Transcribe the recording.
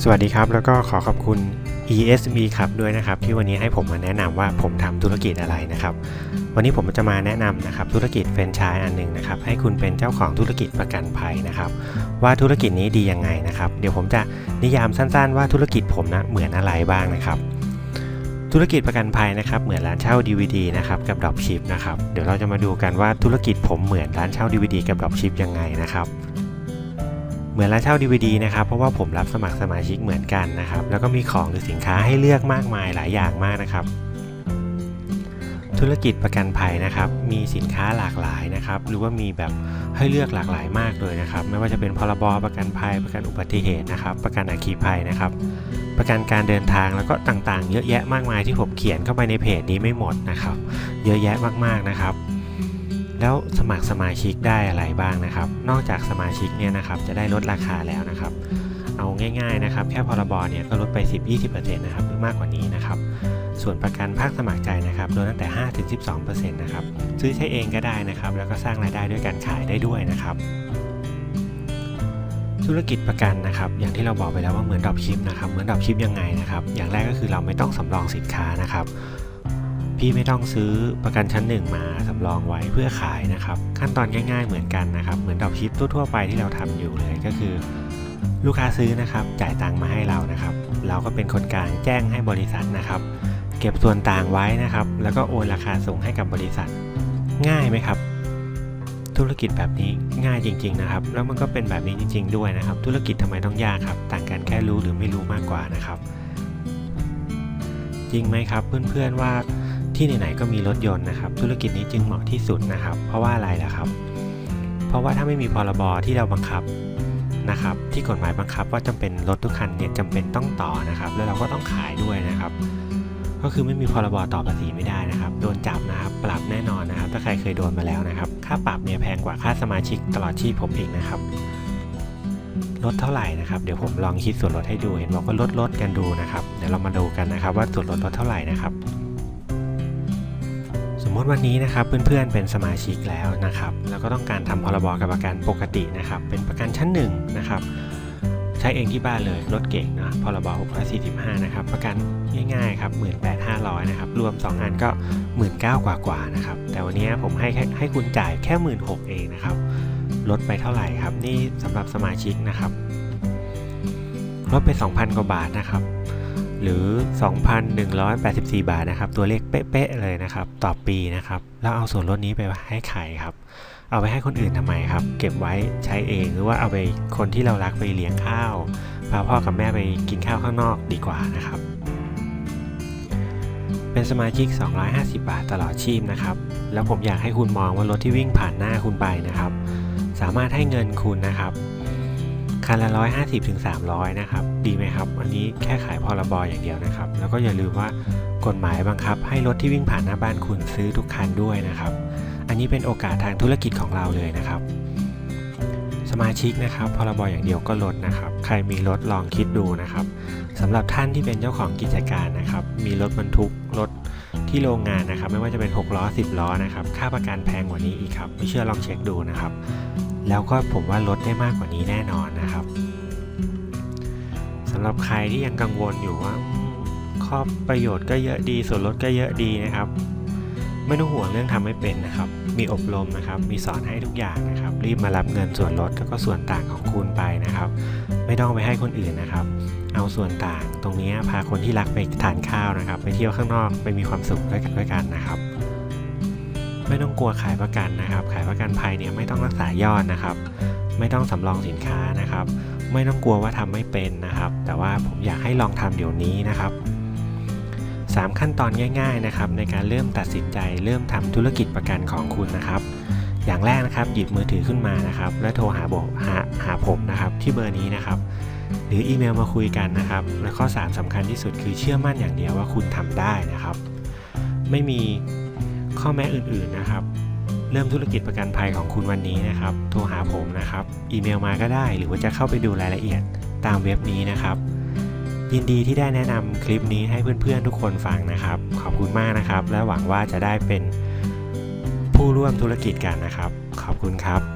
สวัสดีครับ แล้วก็ขอขอบคุณ ESB ครับด้วยนะครับ ที่วันนี้ให้ผมมาแนะนำว่าผมทำธุรกิจอะไรนะครับ วันนี้ผมจะมาแนะนำนะครับธุรกิจแฟรนไชส์อันหนึ่งนะครับ ให้คุณเป็นเจ้าของธุรกิจประกันภัยนะครับ ว่าธุรกิจนี้ดียังไงนะครับ เดี๋ยวผมจะนิยามสั้นๆ ว่าธุรกิจผมนะเหมือนอะไรบ้างนะครับ ธุรกิจประกันภัยนะครับ เหมือนร้านเช่า DVD นะครับกับดรอปชิปนะครับเดี๋ยวเราจะมาดูกันว่าธุรกิจผมเหมือนร้านเช่า DVD กับดรอปชิปยังไงนะครับ เหมือนร้านเช่า DVD นะครับ เพราะว่าผมรับสมัครสมาชิกเหมือนกันนะครับ แล้วก็มีของหรือสินค้าให้เลือกมากมายหลายอย่างมากนะครับ ธุรกิจประกันภัยนะครับ มีสินค้าหลากหลายนะครับ หรือว่ามีแบบให้เลือกหลากหลายมากเลยนะครับ ไม่ว่าจะเป็นพรบประกันภัย ประกันอุบัติเหตุนะครับ ประกันอัคคีภัยนะครับ ประกันการเดินทางแล้วก็ต่างๆ เยอะแยะมากมายที่ผมเขียนเข้าไปในเพจนี้ไม่หมดนะครับ เยอะแยะมากๆนะครับ แล้วสมัครสมาชิกได้อะไรบ้างนะครับ นอกจากสมาชิกเนี่ยนะครับจะได้ลดราคาแล้วนะครับ เอาง่ายๆนะครับ แค่พรบเนี่ยก็ลดไป 10-20%นะครับหรือมากกว่านี้นะครับ ส่วนประกันภาคสมัครใจนะครับลดตั้งแต่ 5-12%นะครับซื้อใช้เองก็ได้นะครับ แล้วก็สร้างรายได้ด้วยการขายได้ด้วยนะครับธุรกิจประกันนะครับ อย่างที่เราบอกไปแล้วว่าเหมือนดรอปชิปนะครับ เหมือนดรอปชิปยังไงนะครับ อย่างแรกก็คือเราไม่ต้องสำรองสินค้านะครับ พี่ไม่ต้องซื้อประกันชั้นหนึ่งมาสำรองไว้เพื่อขายนะครับ ขั้นตอนง่ายๆเหมือนกันนะครับ เหมือนดอปชิปทั่วๆไปที่เราทำอยู่เลยก็คือ ลูกค้าซื้อนะครับจ่ายตังค์มาให้เรานะครับ เราก็เป็นคนกลางแจ้งให้บริษัทนะครับ เก็บส่วนต่างไว้นะครับ แล้วก็โอนราคาส่งให้กับบริษัท ง่ายไหมครับ ธุรกิจแบบนี้ง่ายจริง ๆนะครับ แล้วมันก็เป็นแบบนี้จริง ๆ ด้วยนะครับ ธุรกิจทำไมต้องยากครับ ต่างกันแค่รู้หรือไม่รู้มากกว่านะครับ จริงไหมครับ เพื่อนๆว่า ที่ไหนๆก็มีรถยนต์นะครับ ธุรกิจนี้จึงเหมาะที่สุดนะครับ เพราะว่าอะไรล่ะครับ เพราะว่าถ้าไม่มีพรบที่เราบังคับนะครับ ที่กฎหมายบังคับว่าจำเป็นรถทุกคันเนี่ยจำเป็นต้องต่อนะครับ แล้วเราก็ต้องขายด้วยนะครับ ก็คือไม่มีพรบต่อภาษีไม่ได้นะครับ โดนจับนะครับ ปรับแน่นอนนะครับ ถ้าใครเคยโดนมาแล้วนะครับ ค่าปรับเนี่ยแพงกว่าค่าสมาชิกตลอดชีพผมเองนะครับลดเท่าไหร่นะครับเดี๋ยวผมลองคิดส่วนลดให้ดูเห็นบอกว่าลดลดกันดูนะครับเดี๋ยวเรามาดูกันนะครับ ว่าส่วนลดลดเท่าไหร่นะครับ สมมติวันนี้นะครับเพื่อนๆเป็นสมาชิกแล้วนะครับแล้วก็ต้องการทำพรบกับประกันปกตินะครับเป็นประกันชั้นหนึ่งนะครับใช้เองที่บ้านเลยรถเก่งนะพรบ645นะครับประกันง่ายๆครับ18,500นะครับรวม 2 อันก็ 19,000กว่ากว่านะครับแต่วันนี้ผมให้แค่ให้คุณจ่ายแค่16,000เองนะครับลดไปเท่าไหร่ครับนี่สำหรับสมาชิกนะครับลดไป 2,000 กว่าบาทนะครับ หรือ 2,184 บาทนะครับ ตัวเลขเป๊ะๆเลยนะครับ ต่อปีนะครับ แล้วเอาส่วนลดนี้ไปให้ใครครับ เอาไปให้คนอื่นทำไมครับ เก็บไว้ใช้เองหรือว่าเอาไปคนที่เรารักไปเลี้ยงข้าวพาพ่อกับแม่ไปกินข้าวข้างนอกดีกว่านะครับ เป็นสมาชิก 250 บาทตลอดชีพนะครับ แล้วผมอยากให้คุณมองว่ารถที่วิ่งผ่านหน้าคุณไปนะครับ สามารถให้เงินคุณนะครับ คันละ 150ถึง300 นะครับ ดีไหมครับ อันนี้แค่ขายพรบอย่างเดียวนะครับ แล้วก็อย่าลืมว่ากฎหมายบังคับ ให้รถที่วิ่งผ่านหน้าบ้านคุณซื้อทุกคันด้วยนะครับ อันนี้เป็นโอกาสทางธุรกิจของเราเลยนะครับ สมาชิกนะครับ พรบอย่างเดียวก็ลดนะครับ ใครมีรถลองคิดดูนะครับสำหรับท่านที่เป็นเจ้าของกิจการนะครับ มีรถบรรทุกรถที่โรงงานนะครับ ไม่ว่าจะเป็น 6 ล้อ 10 ล้อนะครับ ค่าประกันแพงกว่านี้อีกครับ ไม่เชื่อลองเช็คดูนะครับ แล้วก็ผมว่าลดได้มากกว่านี้แน่นอนนะครับสำหรับใครที่ยังกังวลอยู่ว่าข้อประโยชน์ก็เยอะดีส่วนลดก็เยอะดีนะครับ ไม่ต้องห่วงเรื่องทำไม่เป็นนะครับ มีอบรมนะครับ มีสอนให้ทุกอย่างนะครับ รีบมารับเงินส่วนลดแล้วก็ส่วนต่างของคุณไปนะครับ ไม่ต้องไปให้คนอื่นนะครับ เอาส่วนต่างตรงนี้พาคนที่รักไปทานข้าวนะครับ ไปเที่ยวข้างนอกไปมีความสุขด้วยกันด้วยกันนะครับ ไม่ต้องกลัวขายประกันนะครับ ขายประกันภัยเนี่ยไม่ต้องรักษายอดนะครับ ไม่ต้องสำรองสินค้านะครับ ไม่ต้องกลัวว่าทำไม่เป็นนะครับ แต่ว่าผมอยากให้ลองทำเดี๋ยวนี้นะครับ 3 ขั้นตอนง่าย ๆนะครับ ในการเริ่มตัดสินใจ เริ่มทำธุรกิจประกันของคุณนะครับ อย่างแรกนะครับหยิบมือถือขึ้นมานะครับ และโทรหาบหาหาผมนะครับ ที่เบอร์นี้นะครับ หรืออีเมลมาคุยกันนะครับ และข้อ 3สำคัญที่สุดคือเชื่อมั่นอย่างเดียวว่าคุณทำได้นะครับ ไม่มี ข้อแม้อื่นๆนะครับ เริ่มธุรกิจประกันภัยของคุณวันนี้นะครับ โทรหาผมนะครับ อีเมลมาก็ได้หรือว่าจะเข้าไปดูรายละเอียดตามเว็บนี้นะครับ ยินดีที่ได้แนะนำคลิปนี้ให้เพื่อนๆ ทุกคนฟังนะครับ ขอบคุณมากนะครับ และหวังว่าจะได้เป็นผู้ร่วมธุรกิจกันนะครับ ขอบคุณครับ